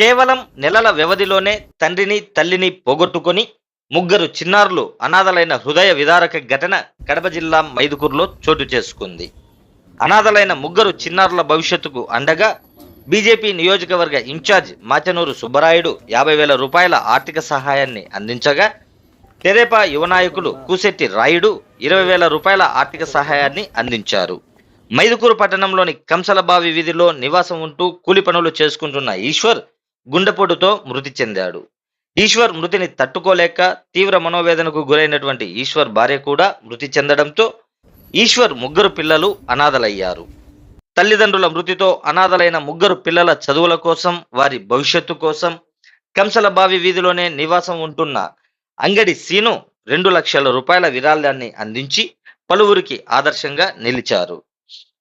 కేవలం నెలల వ్యవధిలోనే తండ్రిని తల్లిని పోగొట్టుకొని ముగ్గురు చిన్నారులు అనాథలైన హృదయ విదారక ఘటన కడప జిల్లా మైదుకూరులో చోటు చేసుకుంది. అనాథలైన ముగ్గురు చిన్నారుల భవిష్యత్తుకు అండగా బీజేపీ నియోజకవర్గ ఇన్ఛార్జ్ మాచనూరు సుబ్బరాయుడు యాభై వేల రూపాయల ఆర్థిక సహాయాన్ని అందించగా తెరేపా యువ నాయకులు కూసెట్టి రాయుడు ఇరవై వేల రూపాయల ఆర్థిక సహాయాన్ని అందించారు. మైదుకూరు పట్టణంలోని కంసలబావి వీధిలో నివాసం ఉంటూ కూలి పనులు చేసుకుంటున్న ఈశ్వర్ గుండెపోటుతో మృతి చెందాడు. ఈశ్వర్ మృతిని తట్టుకోలేక తీవ్ర మనోవేదనకు గురైనటువంటి ఈశ్వర్ భార్య కూడా మృతి చెందడంతో ఈశ్వర్ ముగ్గురు పిల్లలు అనాథలయ్యారు. తల్లిదండ్రుల మృతితో అనాథలైన ముగ్గురు పిల్లల చదువుల కోసం వారి భవిష్యత్తు కోసం కంసలబావి వీధిలోనే నివాసం ఉంటున్న అంగడి సీను రెండు లక్షల రూపాయల విరాళాన్ని అందించి పలువురికి ఆదర్శంగా నిలిచారు.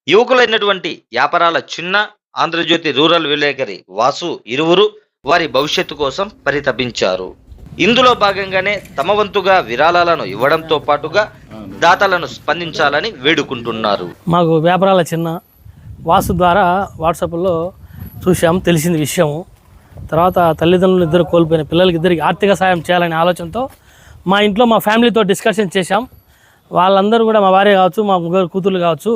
యువకులైనటువంటి వ్యాపారాల చిన్న ఆంధ్రజ్యోతి రూరల్ విలేకరి వాసు ఇరువురు వారి భవిష్యత్తు కోసం పరితపించారు. ఇందులో భాగంగానే తమ వంతుగా విరాళాలను ఇవ్వడంతో పాటుగా దాతలను స్పందించాలని వేడుకుంటున్నారు. మాకు వ్యాపారాల చిన్న వాసు ద్వారా వాట్సాప్లో చూసాం తెలిసింది విషయం తర్వాత తల్లిదండ్రులు ఇద్దరు కోల్పోయిన పిల్లలకి ఇద్దరికి ఆర్థిక సాయం చేయాలనే ఆలోచనతో మా ఇంట్లో మా ఫ్యామిలీతో డిస్కషన్ చేశాం. వాళ్ళందరూ కూడా మా భార్య కావచ్చు మా ముగ్గురు కూతుర్లు కావచ్చు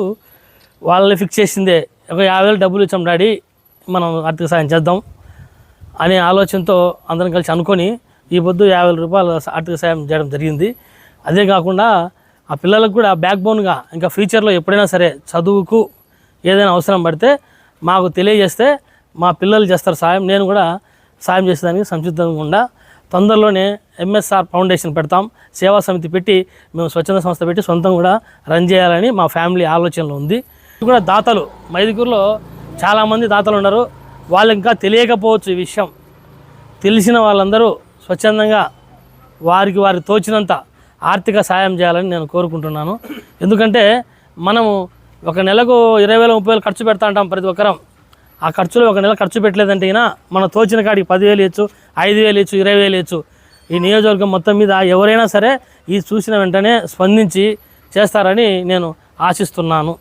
వాళ్ళని ఫిక్స్ చేసిందే ఒక యాభై వేలు డబ్బులు ఇచ్చాం డాడీ మనం ఆర్థిక సాయం చేద్దాం అనే ఆలోచనతో అందరం కలిసి అనుకొని ఈ పొద్దు యాభై వేల రూపాయలు ఆర్థిక సాయం చేయడం జరిగింది. అదే కాకుండా ఆ పిల్లలకు కూడా బ్యాక్ బోన్గా ఇంకా ఫ్యూచర్లో ఎప్పుడైనా సరే చదువుకు ఏదైనా అవసరం పడితే మాకు తెలియజేస్తే మా పిల్లలు చేస్తారు సాయం. నేను కూడా సాయం చేసేదానికి సంసిద్ధంగా ఉండా తొందరలోనే ఎంఎస్ఆర్ ఫౌండేషన్ పెడతాం. సేవా సమితి పెట్టి మేము స్వచ్ఛంద సంస్థ పెట్టి సొంతం కూడా రన్ చేయాలని మా ఫ్యామిలీ ఆలోచనలో ఉంది. కూడా దాతలు. మైదుకూరులో చాలామంది దాతలు ఉన్నారు. వాళ్ళు ఇంకా తెలియకపోవచ్చు ఈ విషయం. తెలిసిన వాళ్ళందరూ స్వచ్ఛందంగా వారికి వారి తోచినంత ఆర్థిక సాయం చేయాలని నేను కోరుకుంటున్నాను. ఎందుకంటే మనము ఒక నెలకు ఇరవై వేల ముప్పై వేలు ఖర్చు పెడతా ఉంటాం ప్రతి ఒక్కరం. ఆ ఖర్చులో ఒక నెల ఖర్చు పెట్టలేదంటే అయినా మన తోచిన కాడికి పదివేలు ఇచ్చు ఐదు వేలు ఇచ్చు ఇరవై వేలు ఇచ్చు. ఈ నియోజకవర్గం మొత్తం మీద ఎవరైనా సరే ఈ చూసిన వెంటనే స్పందించి చేస్తారని నేను ఆశిస్తున్నాను.